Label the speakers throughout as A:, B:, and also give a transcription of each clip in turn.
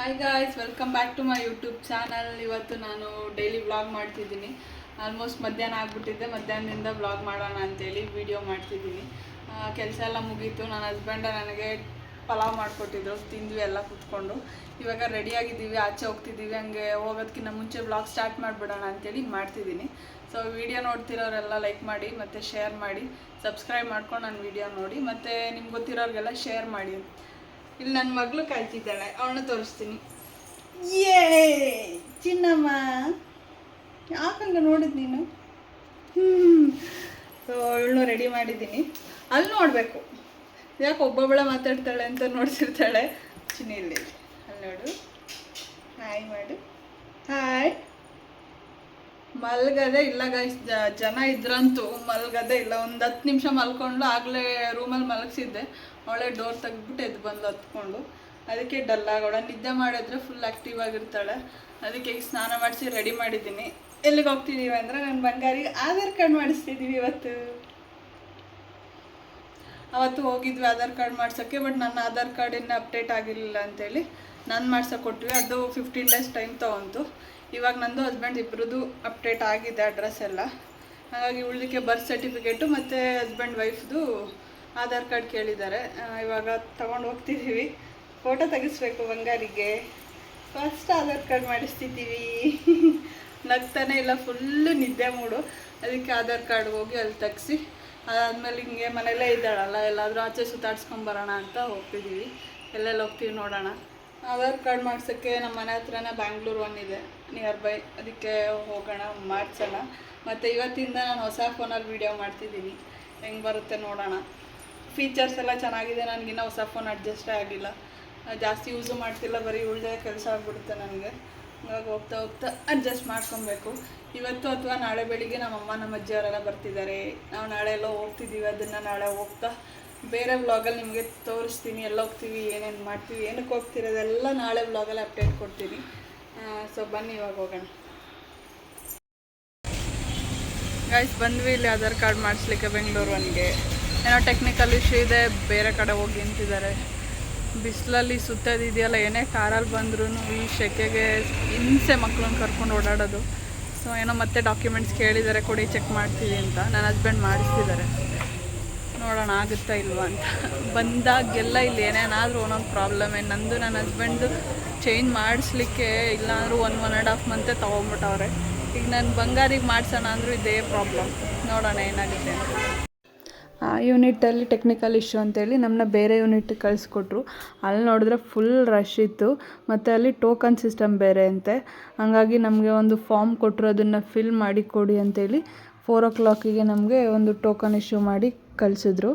A: Hi guys welcome back to my YouTube channel ಇವತ್ತು ನಾನು daily vlog ಮಾಡ್ತಿದ್ದೀನಿ. Almost ಮಧ್ಯಾಹ್ನ ಆಗಿಬಿಟ್ಟಿದ್ದೆ ಮಧ್ಯಾಹ್ನದಿಂದ ವ್ಲಾಗ್ ಮಾಡೋಣ ಅಂತೇಳಿ ವಿಡಿಯೋ ಮಾಡ್ತಿದ್ದೀನಿ. ಕೆಲಸ ಎಲ್ಲ ಮುಗೀತು. ನನ್ನ ಹಸ್ಬೆಂಡ ನನಗೆ ಪಲಾವ್ ಮಾಡಿಕೊಟ್ಟಿದ್ರು. ತಿಂದ್ವಿ ಎಲ್ಲ ಕೂತ್ಕೊಂಡು. ಇವಾಗ ರೆಡಿಯಾಗಿದ್ದೀವಿ ಆಚೆ ಹೋಗ್ತಿದ್ದೀವಿ. ಹಂಗೆ ಹೋಗೋದಕ್ಕಿಂತ ಮುಂಚೆ ವ್ಲಾಗ್ ಸ್ಟಾರ್ಟ್ ಮಾಡಿಬಿಡೋಣ ಅಂತೇಳಿ ಮಾಡ್ತಿದ್ದೀನಿ. ಸೊ ವಿಡಿಯೋ ನೋಡ್ತಿರೋರೆಲ್ಲ ಲೈಕ್ ಮಾಡಿ, ಮತ್ತು ಶೇರ್ ಮಾಡಿ ಸಬ್ಸ್ಕ್ರೈಬ್ ಮಾಡ್ಕೊಂಡು ನನ್ನ ವಿಡಿಯೋ ನೋಡಿ, ಮತ್ತು ನಿಮ್ಗೆ ಗೊತ್ತಿರೋರಿಗೆಲ್ಲ ಶೇರ್ ಮಾಡಿ. ಇಲ್ಲಿ ನನ್ನ ಮಗಳು ಕಾಯ್ತಿದ್ದಾಳೆ ಅವಳನ್ನ ತೋರಿಸ್ತೀನಿ. ಏ ಚಿನ್ನಮ್ಮ ಯಾಕಂಗ ನೋಡಿದ್ ನೀನು? ಹ್ಞೂ ಸೊ ಅವಳನ್ನು ರೆಡಿ ಮಾಡಿದ್ದೀನಿ. ಅಲ್ಲಿ ನೋಡಬೇಕು. ಯಾಕೆ ಒಬ್ಬೊಬ್ಬಳೆ ಮಾತಾಡ್ತಾಳೆ ಅಂತ ನೋಡ್ತಿರ್ತಾಳೆ. ಚಿನ್ನ ಇಲ್ಲಿ ಅಲ್ಲಿ ನೋಡು. ಹಾಯ್ ಮಾಡು. ಹಾಯ್ ಮಲ್ಗದೆ ಇಲ್ಲ ಗೈಸ್ ಜನ ಇದ್ರಂತೂ ಮಲ್ಗದೆ ಇಲ್ಲ. ಒಂದು ಹತ್ತು ನಿಮಿಷ ಮಲ್ಕೊಂಡು ಆಗಲೇ ರೂಮಲ್ಲಿ ಮಲಗಿಸಿದ್ದೆ. ಅವಳೆ ಡೋರ್ ತೆಗೆದ್ಬಿಟ್ಟು ಎದ್ದು ಬಂದು ಹತ್ಕೊಂಡು ಅದಕ್ಕೆ ಡಲ್ ಆಗೋಳ ನಿದ್ದೆ ಮಾಡಿದ್ರೆ ಫುಲ್ ಆ್ಯಕ್ಟಿವ್ ಆಗಿರ್ತಾಳೆ. ಅದಕ್ಕೆ ಈಗ ಸ್ನಾನ ಮಾಡಿಸಿ ರೆಡಿ ಮಾಡಿದ್ದೀನಿ. ಎಲ್ಲಿಗೆ ಹೋಗ್ತಿದ್ದೀವಿ ಅಂದರೆ ನನ್ನ ಬಂಗಾರಿಗೆ ಆಧಾರ್ ಕಾರ್ಡ್ ಮಾಡಿಸ್ತಿದ್ದೀವಿ ಇವತ್ತು. ಅವತ್ತು ಹೋಗಿದ್ವಿ ಆಧಾರ್ ಕಾರ್ಡ್ ಮಾಡ್ಸೋಕ್ಕೆ, ಬಟ್ ನನ್ನ ಆಧಾರ್ ಕಾರ್ಡ್ ಇನ್ನೂ ಅಪ್ಡೇಟ್ ಆಗಿರಲಿಲ್ಲ ಅಂತೇಳಿ ನಾನು ಮಾಡ್ಸೋಕೆ ಕೊಟ್ವಿ. ಅದು ಫಿಫ್ಟೀನ್ ಡೇಸ್ ಟೈಮ್ ತೊಗೊಂತು. ಇವಾಗ ನಂದು ಹಸ್ಬೆಂಡ್ ಇಬ್ಬರದು ಅಪ್ಡೇಟ್ ಆಗಿದೆ ಅಡ್ರೆಸ್ ಎಲ್ಲ. ಹಾಗಾಗಿ ಉಳಿದಕ್ಕೆ ಬರ್ತ್ ಸರ್ಟಿಫಿಕೇಟು ಮತ್ತು ಹಸ್ಬೆಂಡ್ ವೈಫ್ದು ಆಧಾರ್ ಕಾರ್ಡ್ ಕೇಳಿದ್ದಾರೆ. ಇವಾಗ ತಗೊಂಡು ಹೋಗ್ತಿದ್ದೀವಿ ಫೋಟೋ ತೆಗಿಸ್ಬೇಕು ಬಂಗಾರಿಗೆ. First Aadhaar card ಮಾಡಿಸ್ತಿದ್ದೀವಿ. ನಗ್ತಾನೆ ಇಲ್ಲ ಫುಲ್ಲು ನಿದ್ದೆ ಮೂಡು. ಅದಕ್ಕೆ ಆಧಾರ್ ಕಾರ್ಡ್ ಹೋಗಿ ಅಲ್ಲಿ ತೆಗ್ಸಿ, ಅದಾದಮೇಲೆ ಹಿಂಗೆ ಮನೆಯಲ್ಲೇ ಇದ್ದಾಳಲ್ಲ, ಎಲ್ಲಾದರೂ ಆಚೆ ಸುತ್ತಾಡ್ಸ್ಕೊಂಬರೋಣ ಅಂತ ಹೋಗ್ತಿದ್ದೀವಿ ಎಲ್ಲೆಲ್ಲಿ ಹೋಗ್ತೀವಿ ನೋಡೋಣ. ಆಧಾರ್ ಕಾರ್ಡ್ ಮಾಡ್ಸೋಕ್ಕೆ ನಮ್ಮ ಮನೆ ಹತ್ರನೇ ಬ್ಯಾಂಗ್ಳೂರು ಇದೆ ನಿಯರ್ ಬೈ ಅದಕ್ಕೆ ಹೋಗೋಣ, ಮಾಡ್ಸೋಣ. ಮತ್ತು ಇವತ್ತಿಂದ ನಾನು ಹೊಸ ಫೋನಲ್ಲಿ ವೀಡಿಯೋ ಮಾಡ್ತಿದ್ದೀನಿ ಹೆಂಗೆ ಬರುತ್ತೆ ನೋಡೋಣ. ಫೀಚರ್ಸ್ ಎಲ್ಲ ಚೆನ್ನಾಗಿದೆ, ನನಗಿನ್ನ ಹೊಸ ಫೋನ್ ಅಡ್ಜಸ್ಟೇ ಆಗಿಲ್ಲ. ಜಾಸ್ತಿ ಯೂಸು ಮಾಡ್ತಿಲ್ಲ, ಬರೀ ಉಳಿದೇ ಕೆಲಸ ಆಗ್ಬಿಡುತ್ತೆ ನನಗೆ. ಇವಾಗ ಹೋಗ್ತಾ ಹೋಗ್ತಾ ಅಡ್ಜಸ್ಟ್ ಮಾಡ್ಕೊಬೇಕು. ಇವತ್ತು ಅಥವಾ ನಾಳೆ ಬೆಳಿಗ್ಗೆ ನಮ್ಮಮ್ಮ ನಮ್ಮ ಅಜ್ಜಿಯವರೆಲ್ಲ ಬರ್ತಿದ್ದಾರೆ. ನಾವು ನಾಳೆ ಎಲ್ಲ ಹೋಗ್ತಿದ್ದೀವಿ ಅದನ್ನು ನಾಳೆ ಹೋಗ್ತಾ ಬೇರೆ ವ್ಲಾಗಲ್ಲಿ ನಿಮಗೆ ತೋರಿಸ್ತೀನಿ, ಎಲ್ಲ ಹೋಗ್ತೀವಿ, ಏನೇನು ಮಾಡ್ತೀವಿ, ಏನಕ್ಕೆ ಹೋಗ್ತಿರೋದೆಲ್ಲ ನಾಳೆ ವ್ಲಾಗಲ್ಲಿ ಅಪ್ಡೇಟ್ ಕೊಡ್ತೀನಿ. ಸೊ ಬನ್ನಿ ಇವಾಗ ಹೋಗೋಣ. ಗಾಯ್ಸ್ ಬಂದ್ವಿ ಇಲ್ಲಿ ಆಧಾರ್ ಕಾರ್ಡ್ ಮಾಡಿಸ್ಲಿಕ್ಕೆ ಬೆಂಗಳೂರು ಒನ್ಗೆ. ಏನೋ ಟೆಕ್ನಿಕಲ್ ಇಶ್ಯೂ ಇದೆ, ಬೇರೆ ಕಡೆ ಹೋಗಿ ನಿಂತಿದ್ದಾರೆ. ಬಿಸಿಲಲ್ಲಿ ಸುತ್ತೋದಿದೆಯಲ್ಲ ಏನೇ ಕಾರಲ್ಲಿ ಬಂದ್ರೂ ಈ ಶೆಕೆಗೆ ಹಿಂಸೆ ಮಕ್ಕಳನ್ನ ಕರ್ಕೊಂಡು ಓಡಾಡೋದು. ಸೊ ಏನೋ ಮತ್ತೆ ಡಾಕ್ಯುಮೆಂಟ್ಸ್ ಕೇಳಿದ್ದಾರೆ, ಕೊಡಿ ಚೆಕ್ ಮಾಡ್ತೀವಿ ಅಂತ. ನನ್ನ ಹಸ್ಬೆಂಡ್ ಮಾಡಿಸ್ತಿದ್ದಾರೆ. ನೋಡೋಣ, ಆಗುತ್ತಾ ಇಲ್ವಾ ಅಂತ. ಬಂದಾಗೆಲ್ಲ ಇಲ್ಲಿ ಏನೇನಾದರೂ ಒಂದೊಂದು ಪ್ರಾಬ್ಲಮ್ ನಂದು ನನ್ನ ಹಸ್ಬೆಂಡು ಚೇಂಜ್ ಮಾಡಿಸ್ಲಿಕ್ಕೆ ಇಲ್ಲಾಂದ್ರೂ ಒನ್ ಒನ್ ಆ್ಯಂಡ್ ಹಾಫ್ ಮಂತೆ ತೊಗೊಂಬಿಟ್ಟವ್ರೆ ಈಗ ನಾನು ಬಂಗಾರಿಗೆ ಮಾಡ್ಸೋಣ ಅಂದರೂ ಇದೇ ಪ್ರಾಬ್ಲಮ್ ನೋಡೋಣ ಏನಾಗುತ್ತೆ ಆ ಯೂನಿಟಲ್ಲಿ ಟೆಕ್ನಿಕಲ್ ಇಶ್ಯೂ ಅಂತೇಳಿ ನಮ್ಮನ್ನ ಬೇರೆ ಯೂನಿಟ್ ಕಳಿಸ್ಕೊಟ್ರು. ಅಲ್ಲಿ ನೋಡಿದ್ರೆ ಫುಲ್ ರಶ್ ಇತ್ತು. ಮತ್ತು ಅಲ್ಲಿ ಟೋಕನ್ ಸಿಸ್ಟಮ್ ಬೇರೆ ಅಂತೆ. ಹಾಗಾಗಿ ನಮಗೆ ಒಂದು ಫಾರ್ಮ್ ಕೊಟ್ಟರು ಅದನ್ನು ಫಿಲ್ ಮಾಡಿ ಕೊಡಿ ಅಂತೇಳಿ ಫೋರ್ ಓ ಕ್ಲಾಕಿಗೆ ನಮಗೆ ಒಂದು ಟೋಕನ್ ಇಶ್ಯೂ ಮಾಡಿ ಕಳಿಸಿದ್ರು.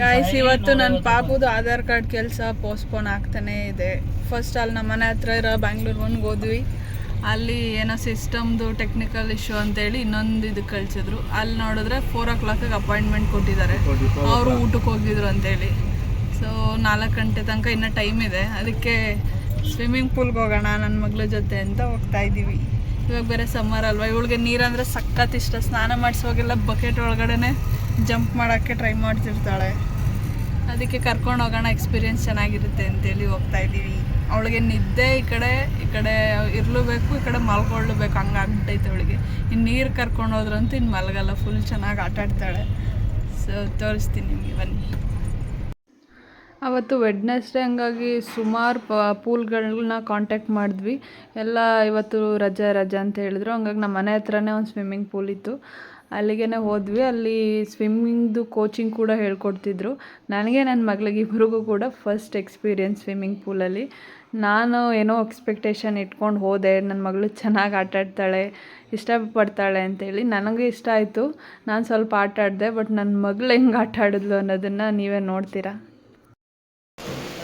A: ಗಾಯ್ಸ್ ಇವತ್ತು ನನ್ನ ಪಾಪುದು ಆಧಾರ್ ಕಾರ್ಡ್ ಕೆಲಸ ಪೋಸ್ಟ್ಪೋನ್ ಆಗ್ತಾನೇ ಇದೆ. ಫಸ್ಟ್ ಅಲ್ಲಿ ನಮ್ಮ ಮನೆ ಹತ್ರ ಇರೋ ಬ್ಯಾಂಗ್ಳೂರ್ ಹೋದ್ವಿ. ಅಲ್ಲಿ ಏನೋ ಸಿಸ್ಟಮ್ದು ಟೆಕ್ನಿಕಲ್ ಇಶ್ಯೂ ಅಂತೇಳಿ ಇನ್ನೊಂದು ಇದು ಕಳಿಸಿದ್ರು. ಅಲ್ಲಿ ನೋಡಿದ್ರೆ ಫೋರ್ ಓ ಕ್ಲಾಕಿಗೆ ಅಪಾಯಿಂಟ್ಮೆಂಟ್ ಕೊಟ್ಟಿದ್ದಾರೆ. ಅವರು ಊಟಕ್ಕೆ ಹೋಗಿದ್ರು ಅಂತೇಳಿ. ಸೊ ನಾಲ್ಕು ಗಂಟೆ ತನಕ ಇನ್ನೂ ಟೈಮ್ ಇದೆ. ಅದಕ್ಕೆ ಸ್ವಿಮ್ಮಿಂಗ್ ಪೂಲ್ಗೆ ಹೋಗೋಣ ನನ್ನ ಮಗಳ ಜೊತೆ ಅಂತ ಹೋಗ್ತಾ ಇದ್ದೀವಿ ಇವಾಗ ಬೇರೆ ಸಮ್ಮರ್ ಅಲ್ವಾ? ಇವಳಿಗೆ ನೀರಂದರೆ ಸಖತ್ ಇಷ್ಟ. ಸ್ನಾನ ಮಾಡಿಸೋಗೆಲ್ಲ ಬಕೆಟ್ ಒಳಗಡೆ ಜಂಪ್ ಮಾಡೋಕ್ಕೆ ಟ್ರೈ ಮಾಡ್ತಿರ್ತಾಳೆ. ಅದಕ್ಕೆ ಕರ್ಕೊಂಡು ಹೋಗೋಣ ಎಕ್ಸ್ಪೀರಿಯನ್ಸ್ ಚೆನ್ನಾಗಿರುತ್ತೆ ಅಂತೇಳಿ ಹೋಗ್ತಾ ಇದ್ದೀವಿ ಅವಳಿಗೆ ನಿದ್ದೆ ಈ ಕಡೆ ಈ ಕಡೆ ಇರಲೂಬೇಕು, ಈ ಕಡೆ ಮಲ್ಕೊಳ್ಳಬೇಕು ಹಂಗೆ ಆಗ್ಬಿಟ್ಟೈತೆ ಅವಳಿಗೆ. ಇನ್ನು ನೀರು ಕರ್ಕೊಂಡು ಹೋದ್ರಂತೂ ಇನ್ನು ಮಲಗಲ್ಲ ಫುಲ್ ಚೆನ್ನಾಗಿ ಆಟ ಆಡ್ತಾಳೆ. ಸೊ ತೋರಿಸ್ತೀನಿ ನಿಮಗೆ, ಬನ್ನಿ. ಅವತ್ತು ವೆಡ್ನೆಸ್ಡೇ ಹಂಗಾಗಿ ಸುಮಾರು ಪ ಪೂಲ್ಗಳನ್ನ ಕಾಂಟ್ಯಾಕ್ಟ್ ಮಾಡಿದ್ವಿ. ಎಲ್ಲ ಇವತ್ತು ರಜೆ ರಜೆ ಅಂತ ಹೇಳಿದ್ರು. ಹಂಗಾಗಿ ನಮ್ಮ ಮನೆ ಹತ್ರನೇ ಒಂದು ಸ್ವಿಮ್ಮಿಂಗ್ ಪೂಲ್ ಇತ್ತು. ಅಲ್ಲಿಗೆ ಹೋದ್ವಿ. ಅಲ್ಲಿ ಸ್ವಿಮ್ಮಿಂಗ್ದು ಕೋಚಿಂಗ್ ಕೂಡ ಹೇಳ್ಕೊಡ್ತಿದ್ರು. ನನಗೆ ನನ್ನ ಮಗಳಿಗೆ ಇಬ್ಬರಿಗೂ ಕೂಡ ಫಸ್ಟ್ ಎಕ್ಸ್ಪೀರಿಯನ್ಸ್ ಸ್ವಿಮ್ಮಿಂಗ್ ಪೂಲಲ್ಲಿ ನಾನು ಏನೋ ಎಕ್ಸ್ಪೆಕ್ಟೇಷನ್ ಇಟ್ಕೊಂಡು ಹೋದೆ ನನ್ನ ಮಗಳು ಚೆನ್ನಾಗಿ ಆಟಾಡ್ತಾಳೆ ಇಷ್ಟಪಡ್ತಾಳೆ ಅಂತೇಳಿ ನನಗೂ ಇಷ್ಟ ಆಯಿತು. ನಾನು ಸ್ವಲ್ಪ ಆಟ ಆಡಿದೆ ಬಟ್ ನನ್ನ ಮಗಳು ಹೆಂಗೆ ಆಟ ಆಡಿದ್ಲು ಅನ್ನೋದನ್ನು ನೀವೇ ನೋಡ್ತೀರಾ?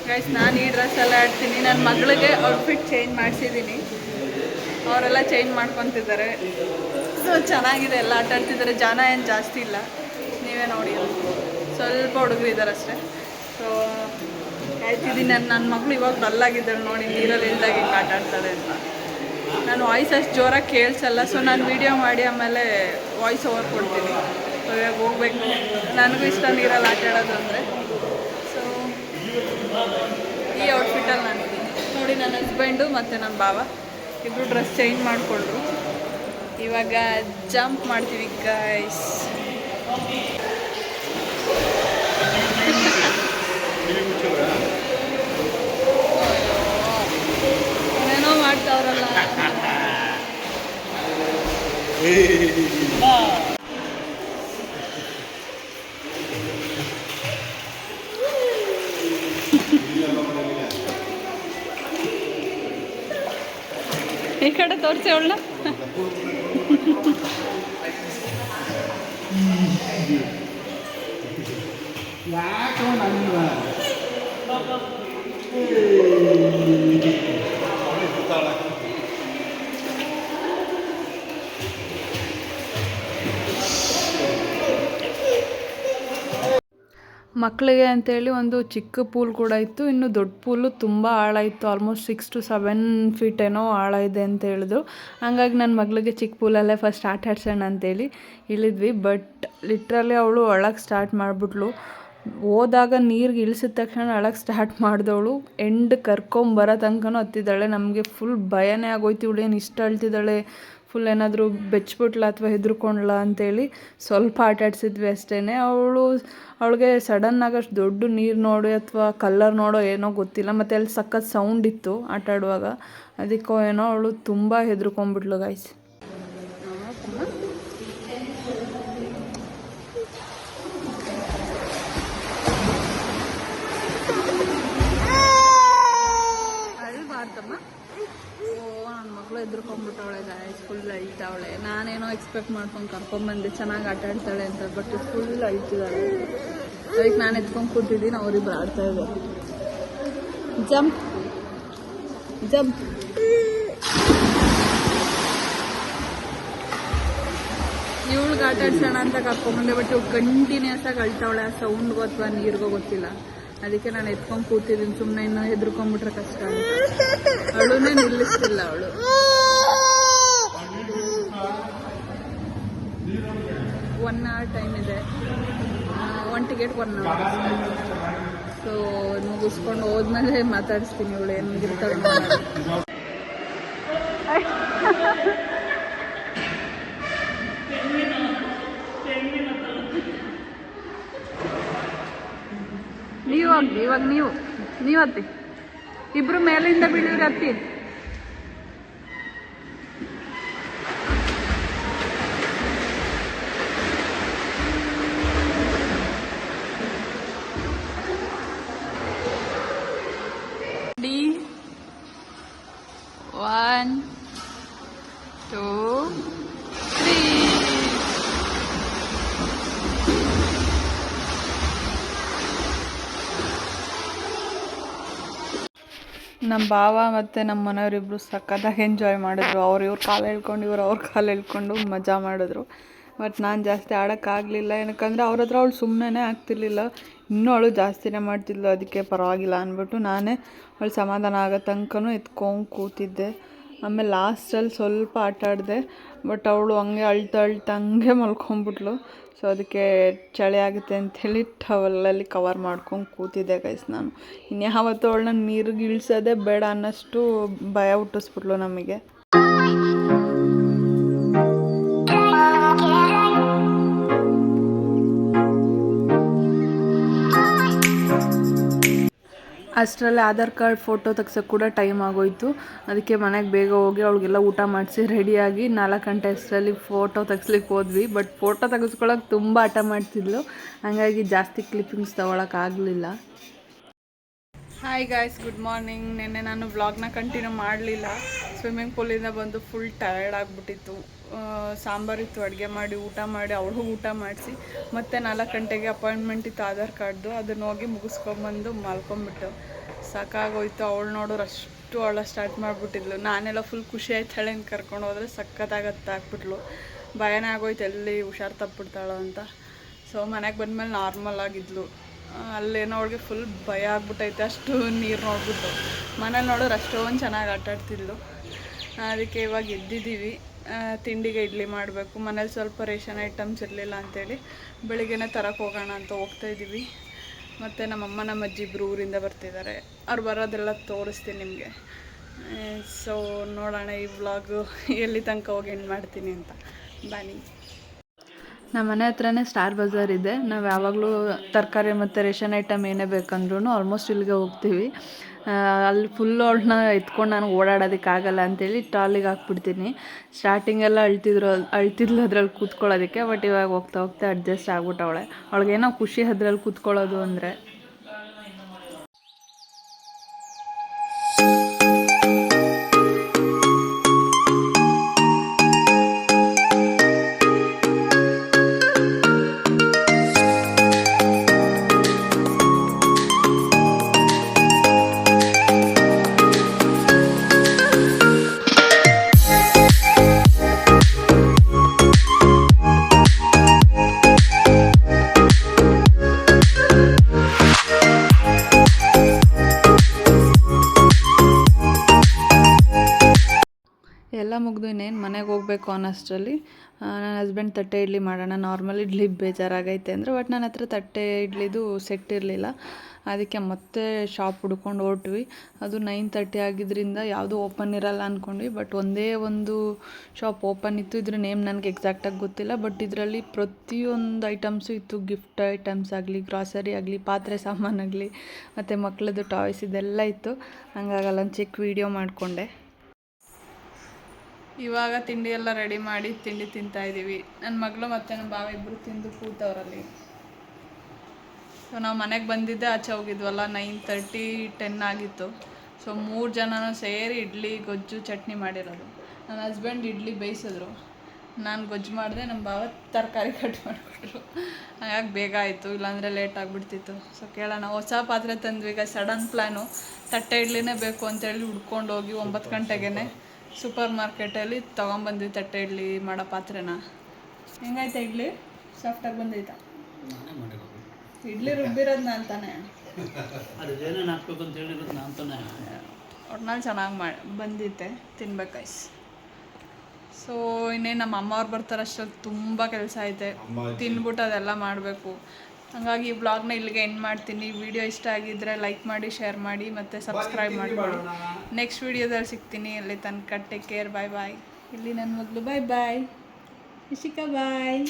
A: ಗೈಸ್ ನಾನು ಈ ಡ್ರೆಸ್ ಎಲ್ಲ ಆಡ್ತೀನಿ. ನನ್ನ ಮಗಳಿಗೆ ಔಟ್ಫಿಟ್ ಚೇಂಜ್ ಮಾಡಿಸಿದ್ದೀನಿ ಅವರೆಲ್ಲ ಚೇಂಜ್ ಮಾಡ್ಕೊತಿದ್ದಾರೆ. ಸೊ ಚೆನ್ನಾಗಿದೆ, ಎಲ್ಲ ಆಟ ಆಡ್ತಿದ್ದಾರೆ. ಜನ ಏನು ಜಾಸ್ತಿ ಇಲ್ಲ. ನೀವೇ ನೋಡಿ ಸ್ವಲ್ಪ ಹುಡುಗರು ಇದ್ದಾರೆ ಅಷ್ಟೇ. ಸೊ ಕಾಯ್ತಿದ್ದೀನಿ ನನ್ನ ನನ್ನ ಮಗಳು ಇವಾಗ ಡಲ್ಲಾಗಿದ್ದಾಳೆ ನೋಡಿ, ನೀರಲ್ಲಿ ಇಲ್ದಾಗ ಹಿಂಗೆ ಆಟ ಆಡ್ತಾಳೆ ಅಂತ. ನಾನು ವಾಯ್ಸ್ ಅಷ್ಟು ಜೋರಾಗಿ ಕೇಳಿಸಲ್ಲ ಸೊ ನಾನು ವೀಡಿಯೋ ಮಾಡಿ ಆಮೇಲೆ ವಾಯ್ಸ್ ಓವರ್ ಕೊಡ್ತೀನಿ. ಸೊ ಇವಾಗ ಹೋಗ್ಬೇಕು. ನನಗೂ ಇಷ್ಟ ನೀರಲ್ಲಿ ಆಟ ಆಡೋದು ಅಂದರೆ. ಸೊ ಈ ಔಟ್ಫಿಟ್ಟಲ್ಲಿ ನಾನು ನನ್ನ ಹಸ್ಬೆಂಡು ಮತ್ತು ನನ್ನ ಬಾವ ಇಬ್ಬರು ಡ್ರೆಸ್ ಚೇಂಜ್ ಮಾಡಿಕೊಂಡ್ರು. ಇವಾಗ ಜಂಪ್ ಮಾಡ್ತೀವಿ ಗೈಸ್ ಏನೋ ಮಾಡ್ತಾವ್ರಲ್ಲ ಈ ಕಡೆ ತೋರಿಸಿ ಅವಳ ಮಕ್ಕಳಿಗೆ ಅಂತೇಳಿ ಒಂದು ಚಿಕ್ಕ ಪೂಲ್ ಕೂಡ ಇತ್ತು. ಇನ್ನು ದೊಡ್ಡ ಪೂಲು ತುಂಬ ಆಳ ಇತ್ತು. Almost six to seven feet ಏನೋ ಆಳ ಇದೆ ಅಂತ ಹೇಳಿದ್ರು. ಹಂಗಾಗಿ ನನ್ನ ಮಗಳಿಗೆ ಚಿಕ್ಕ ಪೂಲಲ್ಲೇ ಫಸ್ಟ್ ಆಟ ಆಡ್ಸೋಣ ಅಂತೇಳಿ ಇಳಿದ್ವಿ ಬಟ್ ಲಿಟ್ರಲಿ ಅವಳು ಒಳಗೆ ಸ್ಟಾರ್ಟ್ ಮಾಡಿಬಿಟ್ಲು. ಹೋದಾಗ ನೀರಿಗೆ ಇಳಿಸಿದ ತಕ್ಷಣ ಅಳಕ್ಕೆ ಸ್ಟಾರ್ಟ್ ಮಾಡಿದವಳು. ಎಂಡ್ ಕರ್ಕೊಂಬರೋ ತನಕನೂ ಹತ್ತಿದ್ದಾಳೆ. ನಮಗೆ ಫುಲ್ ಭಯನೇ ಆಗೋಯ್ತು. ಇವಳು ಏನು ಇಷ್ಟ ಅಳ್ತಿದ್ದಾಳೆ? ಫುಲ್ ಏನಾದರೂ ಬೆಚ್ಚಿಬಿಟ್ಲ ಅಥವಾ ಹೆದ್ರುಕೊಂಡ್ಲ ಅಂತೇಳಿ ಸ್ವಲ್ಪ ಆಟ ಆಡಿಸಿದ್ವಿ ಅಷ್ಟೇ ಅವಳು, ಅವಳಿಗೆ ಸಡನ್ನಾಗಿ ಅಷ್ಟು ದೊಡ್ಡ ನೀರು ನೋಡು ಅಥವಾ ಕಲ್ಲರ್ ನೋಡೋ ಏನೋ ಗೊತ್ತಿಲ್ಲ. ಮತ್ತು ಅಲ್ಲಿ ಸಖತ್ ಸೌಂಡ್ ಇತ್ತು ಆಟ ಆಡುವಾಗ. ಅದಕ್ಕೋ ಏನೋ ಅವಳು ತುಂಬ ಹೆದ್ರುಕೊಂಡ್ಬಿಟ್ಲು ಗಾಯ್ಸ್ ನನ್ನ ಗಾಯಸ್ ಫುಲ್ ಅಳ್ತಾವಳೆ ನಾನೇನೋ ಎಕ್ಸ್ಪೆಕ್ಟ್ ಮಾಡ್ಕೊಂಡು ಕರ್ಕೊಂಬಂದೆ ಚೆನ್ನಾಗಿ ಆಟ ಆಡ್ತಾಳೆ ಅಂತ ಬಟ್ ಫುಲ್ ಅಳ್ತಿದ್ದಾಳೆ ಅದಕ್ಕೆ ನಾನು ಎತ್ಕೊಂಡು ಕೂತಿದ್ದೀನಿ, ಅವರಿಬ್ರು ಆಡ್ತಾ ಇದ್ದಾರೆ ಜಂಪ್ ಜಂಪ್ ಇವಳಿಗೆ ಆಟ ಆಡ್ಸೋಣ ಅಂತ ಕರ್ಕೊಂಬಂದೆ ಬಟ್ ಇವ್ ಕಂಟಿನ್ಯೂಸ್ ಆಗಿ ಅಳ್ತಾವಳೆ. ಆ ಸೌಂಡ್ಗೂ ಅಥವಾ ನೀರಿಗೂ ಗೊತ್ತಿಲ್ಲ. ಅದಕ್ಕೆ ನಾನು ಎತ್ಕೊಂಡು ಕೂತಿದ್ದೀನಿ ಸುಮ್ಮನೆ ಇನ್ನು ಹೆದರ್ಕೊಂಡ್ಬಿಟ್ರೆ ಕಷ್ಟ ಅವಳುನೇ ನಿಲ್ಲಿಸ್ತಿಲ್ಲ ಅವಳು. ಒನ್ ಅವರ್ ಟೈಮ್ ಇದೆ. One ticket one hour so ಮುಗಿಸ್ಕೊಂಡು ಹೋದ್ಮೇಲೆ ಮಾತಾಡಿಸ್ತೀನಿ ಇವಳು ಏನು. ನೀವು ಹತ್ತಿ ಇವಾಗ ನೀವು ನೀವು ಇಬ್ರು ಮೇಲಿಂದ ಬೀಳಿದ್ರೆ ಹತ್ತಿ ಡಿ ಒನ್ ಟೂ ತ್ರೀ ನಮ್ಮ ಭಾವ ಮತ್ತು ನಮ್ಮ ಮನೆಯವರಿಬ್ಬರು ಸಖತ್ತಾಗಿ ಎಂಜಾಯ್ ಮಾಡಿದ್ರು. ಅವ್ರು ಇವ್ರ ಕಾಲು ಎಳ್ಕೊಂಡು ಇವ್ರು ಅವ್ರ ಕಾಲು ಎಳ್ಕೊಂಡು ಮಜಾ ಮಾಡಿದ್ರು. ಬಟ್ ನಾನು ಜಾಸ್ತಿ ಆಡೋಕ್ಕಾಗಲಿಲ್ಲ ಏನಕ್ಕಂದರೆ ಅವ್ರ ಹತ್ರ ಅವಳು ಸುಮ್ಮನೆ ಆಗ್ತಿರ್ಲಿಲ್ಲ. ಇನ್ನೂ ಅವಳು ಜಾಸ್ತಿನೇ ಮಾಡ್ತಿದ್ಲು. ಅದಕ್ಕೆ ಪರವಾಗಿಲ್ಲ ಅಂದ್ಬಿಟ್ಟು ನಾನೇ ಅವಳು ಸಮಾಧಾನ ಆಗೋ ತನಕನೂ ಎತ್ಕೊಂಡು ಕೂತಿದ್ದೆ. ಆಮೇಲೆ ಲಾಸ್ಟಲ್ಲಿ ಸ್ವಲ್ಪ ಆಟ ಆಡಿದೆ ಬಟ್ ಅವಳು ಹಂಗೆ ಅಳ್ತಾ ಅಳ್ತಾ ಹಂಗೆ ಮಲ್ಕೊಂಬಿಟ್ಲು. ಸೊ ಅದಕ್ಕೆ ಚಳಿ ಆಗುತ್ತೆ ಅಂಥೇಳಿ ಟವಲಲ್ಲಿ ಕವರ್ ಮಾಡ್ಕೊಂಡು ಕೂತಿದ್ದೆ ಗೈಸ್ ನಾನು. ಇನ್ಯಾವತ್ತೂ ಅವಳನ್ನ ನೀರಿಗೆ ಇಳಿಸೋದೇ ಬೇಡ ಅನ್ನೋಷ್ಟು ಭಯ ಹುಟ್ಟಿಸ್ಬಿಟ್ಲು ನಮಗೆ. ಅಷ್ಟರಲ್ಲಿ ಆಧಾರ್ ಕಾರ್ಡ್ ಫೋಟೋ ತೆಗ್ಸೋಕ್ಕೆ ಕೂಡ ಟೈಮ್ ಆಗೋಯ್ತು. ಅದಕ್ಕೆ ಮನೆಗೆ ಬೇಗ ಹೋಗಿ ಅವಳಿಗೆಲ್ಲ ಊಟ ಮಾಡಿಸಿ ರೆಡಿಯಾಗಿ ನಾಲ್ಕು ಗಂಟೆ ಅಷ್ಟರಲ್ಲಿ ಫೋಟೋ ತೆಗ್ಸ್ಲಿಕ್ಕೆ ಹೋದ್ವಿ. ಬಟ್ ಫೋಟೋ ತೆಗೆಸ್ಕೊಳ್ಳೋಕೆ ತುಂಬ ಹಠ ಮಾಡ್ತಿದ್ಲು. ಹಾಗಾಗಿ ಜಾಸ್ತಿ ಕ್ಲಿಪ್ಪಿಂಗ್ಸ್ ತೊಗೊಳಕ್ಕಾಗಲಿಲ್ಲ ಹಾಯ್ ಗಾಯ್ಸ್ ಗುಡ್ ಮಾರ್ನಿಂಗ್ ನಿನ್ನೆ ನಾನು ವ್ಲಾಗ್ನ ಕಂಟಿನ್ಯೂ ಮಾಡಲಿಲ್ಲ. ಸ್ವಿಮ್ಮಿಂಗ್ ಪೂಲಿಂದ ಬಂದು ಫುಲ್ ಟಯರ್ಡ್ ಆಗಿಬಿಟ್ಟಿತ್ತು. ಸಾಂಬಾರಿತ್ತು ಅಡುಗೆ ಮಾಡಿ, ಊಟ ಮಾಡಿ, ಅವಳಿಗೂ ಊಟ ಮಾಡಿಸಿ. ಮತ್ತು ನಾಲ್ಕು ಗಂಟೆಗೆ ಅಪಾಯಿಂಟ್ಮೆಂಟ್ ಇತ್ತು, ಆಧಾರ್ ಕಾರ್ಡ್ದು. ಅದನ್ನು ಹೋಗಿ ಮುಗಿಸ್ಕೊಂಬಂದು ಮಲ್ಕೊಂಬಿಟ್ಟು. ಸಾಕಾಗೋಯ್ತು ಅವಳು ನೋಡೋರು ಅಷ್ಟು ಅವಳ ಸ್ಟಾರ್ಟ್ ಮಾಡಿಬಿಟ್ಟಿದ್ಲು. ನಾನೆಲ್ಲ ಫುಲ್ ಖುಷಿ ಆಯ್ತಾಳೆ ಅಂತ ಕರ್ಕೊಂಡು ಹೋದ್ರೆ ಸಖತ್ತಾಗತ್ತೆ ಭಯನೇ ಆಗೋಯ್ತು. ಎಲ್ಲಿ ಹುಷಾರು ತಪ್ಪಿಬಿಡ್ತಾಳೋ ಅಂತ. ಸೊ ಮನೆಗೆ ಬಂದಮೇಲೆ ನಾರ್ಮಲ್ ಆಗಿದ್ಲು. ಅಲ್ಲೇನೋ ಅವಳಿಗೆ ಫುಲ್ ಭಯ ಆಗ್ಬಿಟ್ಟೈತೆ. ಅಷ್ಟು ನೀರು ನೋಡ್ಬಿಟ್ಟು. ಮನೇಲಿ ನೋಡೋರು ಅಷ್ಟೊಂದು ಚೆನ್ನಾಗಿ ಆಟ ಆಡ್ತಿದ್ಲು. ಅದಕ್ಕೆ ಇವಾಗ ಎದ್ದಿದ್ದೀವಿ. ತಿಂಡಿಗೆ ಇಡ್ಲಿ ಮಾಡಬೇಕು. ಮನೇಲಿ ಸ್ವಲ್ಪ ರೇಷನ್ ಐಟಮ್ಸ್ ಇರಲಿಲ್ಲ ಅಂತೇಳಿ ಬೆಳಿಗ್ಗೆನೇ ತರಕ್ಕೆ ಹೋಗೋಣ ಅಂತ ಹೋಗ್ತಾ ಇದ್ದೀವಿ. ಮತ್ತು ನಮ್ಮಮ್ಮ ನಮ್ಮ ಅಜ್ಜಿ ಇಬ್ಬರು ಊರಿಂದ ಬರ್ತಿದ್ದಾರೆ. ಅವ್ರು ಬರೋದೆಲ್ಲ ತೋರಿಸ್ತೀನಿ ನಿಮಗೆ. ಸೊ ನೋಡೋಣ ಈ ವ್ಲಾಗು ಎಲ್ಲಿ ತನಕ ಹೋಗಿ ಏನು ಮಾಡ್ತೀನಿ ಅಂತ. ಬನ್ನಿ ನಮ್ಮ ಮನೆ ಹತ್ರನೇ ಸ್ಟಾರ್ ಬಜಾರ್ ಇದೆ. ನಾವು ಯಾವಾಗಲೂ ತರಕಾರಿ ಮತ್ತು ರೇಷನ್ ಐಟಮ್ ಏನೇ ಬೇಕಂದ್ರೂ ಆಲ್ಮೋಸ್ಟ್ ಇಲ್ಲಿಗೆ ಹೋಗ್ತೀವಿ. ಅಲ್ಲಿ ಫುಲ್ ಅವಳನ್ನ ಎತ್ಕೊಂಡು ನಾನು ಓಡಾಡೋದಕ್ಕಾಗಲ್ಲ ಅಂತೇಳಿ ಟ್ರಾಲಿಗೆ ಹಾಕ್ಬಿಡ್ತೀನಿ. ಸ್ಟಾರ್ಟಿಂಗೆಲ್ಲ ಅಳ್ತಿದ್ರು, ಅಳ್ತಿದ್ಲು ಅದ್ರಲ್ಲಿ ಕೂತ್ಕೊಳ್ಳೋದಕ್ಕೆ ಬಟ್ ಇವಾಗ ಹೋಗ್ತಾ ಹೋಗ್ತಾ ಅಡ್ಜಸ್ಟ್ ಆಗ್ಬಿಟ್ಟವಳೆ. ಏನೋ ಖುಷಿ ಅದ್ರಲ್ಲಿ ಕೂತ್ಕೊಳ್ಳೋದು ಅಂದರೆ. ಹೋಗ್ಬೇಕು ಅನ್ನೋಷ್ಟರಲ್ಲಿ ನನ್ನ ಹಸ್ಬೆಂಡ್ ತಟ್ಟೆ ಇಡ್ಲಿ ಮಾಡೋಣ. ನಾರ್ಮಲ್ ಇಡ್ಲಿ ಬೇಜಾರಾಗೈತೆ ಅಂದರೆ ಬಟ್ ನನ್ನ ಹತ್ರ ತಟ್ಟೆ ಇಡ್ಲಿದು ಸೆಟ್ ಇರಲಿಲ್ಲ. ಅದಕ್ಕೆ ಮತ್ತೆ ಶಾಪ್ ಹುಡ್ಕೊಂಡು ಹೊರಟ್ವಿ. ಅದು ನೈನ್ ತರ್ಟಿ ಆಗಿದ್ದರಿಂದ ಯಾವುದೂ ಓಪನ್ ಇರಲ್ಲ ಅಂದ್ಕೊಂಡ್ವಿ ಬಟ್ ಒಂದೇ ಒಂದು ಶಾಪ್ ಓಪನ್ ಇತ್ತು. ಇದ್ರ ನೇಮ್ ನನಗೆ ಎಕ್ಸಾಕ್ಟಾಗಿ ಗೊತ್ತಿಲ್ಲ. ಬಟ್ ಇದರಲ್ಲಿ ಪ್ರತಿಯೊಂದು ಐಟಮ್ಸು ಇತ್ತು. ಗಿಫ್ಟ್ ಐಟಮ್ಸ್ ಆಗಲಿ ಗ್ರಾಸರಿ ಆಗಲಿ, ಪಾತ್ರೆ ಸಾಮಾನಾಗಲಿ ಮತ್ತು ಮಕ್ಕಳದ್ದು ಟಾಯ್ಸ್ ಇದೆಲ್ಲ ಇತ್ತು. ಹಂಗಾಗಲ್ಲ, ಒಂದು ಚಿಕ್ಕ ವೀಡಿಯೋ ಮಾಡಿಕೊಂಡೆ. ಇವಾಗ ತಿಂಡಿ ಎಲ್ಲ ರೆಡಿ ಮಾಡಿ ತಿಂಡಿ ತಿಂತಾ ಇದ್ದೀವಿ ನನ್ನ ಮಗಳು ಮತ್ತು ನಮ್ಮ ಬಾವ ಇಬ್ಬರು ತಿಂದು ಕೂತವ್ರಲ್ಲಿ. ಸೊ ನಾವು ಮನೆಗೆ ಬಂದಿದ್ದೆ, ಆಚೆ ಹೋಗಿದ್ವಲ್ಲ ನೈನ್ ತರ್ಟಿ ಟೆನ್ ಆಗಿತ್ತು. ಸೊ ಮೂರು ಜನನೂ ಸೇರಿ ಇಡ್ಲಿ, ಗೊಜ್ಜು, ಚಟ್ನಿ ಮಾಡಿರೋದು. ನನ್ನ ಹಸ್ಬೆಂಡ್ ಇಡ್ಲಿ ಬೇಯಿಸಿದ್ರು. ನಾನು ಗೊಜ್ಜು ಮಾಡಿದೆ ನಮ್ಮ ಬಾವ ತರಕಾರಿ ಕಟ್ ಮಾಡಿಕೊಟ್ರು ಹಾಗಾಗಿ ಬೇಗ ಆಯಿತು, ಇಲ್ಲಾಂದರೆ ಲೇಟ್ ಆಗಿಬಿಡ್ತಿತ್ತು. ಸೊ ಕೇಳೋಣ, ಹೊಸ ಪಾತ್ರೆ ತಂದ್ವಿ, ಈಗ ಸಡನ್ ಪ್ಲ್ಯಾನು ತಟ್ಟೆ ಇಡ್ಲಿನೇ ಬೇಕು ಅಂತೇಳಿ ಹುಡ್ಕೊಂಡೋಗಿ ಒಂಬತ್ತು ಗಂಟೆಗೆ ಸೂಪರ್ ಮಾರ್ಕೆಟಲ್ಲಿ ತೊಗೊಂಬಂದ್ವಿ ತಟ್ಟೆ ಇಡ್ಲಿ ಮಾಡೋ ಪಾತ್ರೆನ. ಹೆಂಗಾಯ್ತ ಇಡ್ಲಿ? ಸಾಫ್ಟಾಗಿ ಬಂದೈತಾ? ಇಡ್ಲಿ ರುಬ್ಬಿರೋದು ನಾನು ತಾನೇ ಒಟ್ನಲ್ಲಿ ಚೆನ್ನಾಗಿ ಮಾಡಿ ಬಂದಿತ್ತೆ ತಿನ್ಬೇಕಾಯ್ಸ್ ಸೊ ಇನ್ನೇನು ನಮ್ಮ ಅಮ್ಮವ್ರು ಬರ್ತಾರೆ ಅಷ್ಟರಲ್ಲಿ ತುಂಬ ಕೆಲಸ ಐತೆ. ತಿನ್ಬಿಟ್ಟು ಅದೆಲ್ಲ ಮಾಡಬೇಕು. ಹಾಗಾಗಿ ಈ ಬ್ಲಾಗ್ನ ಇಲ್ಲಿಗೆ ಎಂಡ್ ಮಾಡ್ತೀನಿ. ವಿಡಿಯೋ ಇಷ್ಟ ಆಗಿದ್ದರೆ ಲೈಕ್ ಮಾಡಿ ಶೇರ್ ಮಾಡಿ ಮತ್ತು ಸಬ್ಸ್ಕ್ರೈಬ್ ಮಾಡಿ. ನೆಕ್ಸ್ಟ್ ವಿಡಿಯೋದಲ್ಲಿ ಸಿಗ್ತೀನಿ. ಅಲ್ಲಿ ತನಕ ಟೇಕ್ ಕೇರ್ ಬಾಯ್ ಬಾಯ್ ಇಲ್ಲಿ ನನ್ನ ಮಗಳು. ಬಾಯ್ ಬಾಯ್ ಇಶಿಕಾ ಬಾಯ್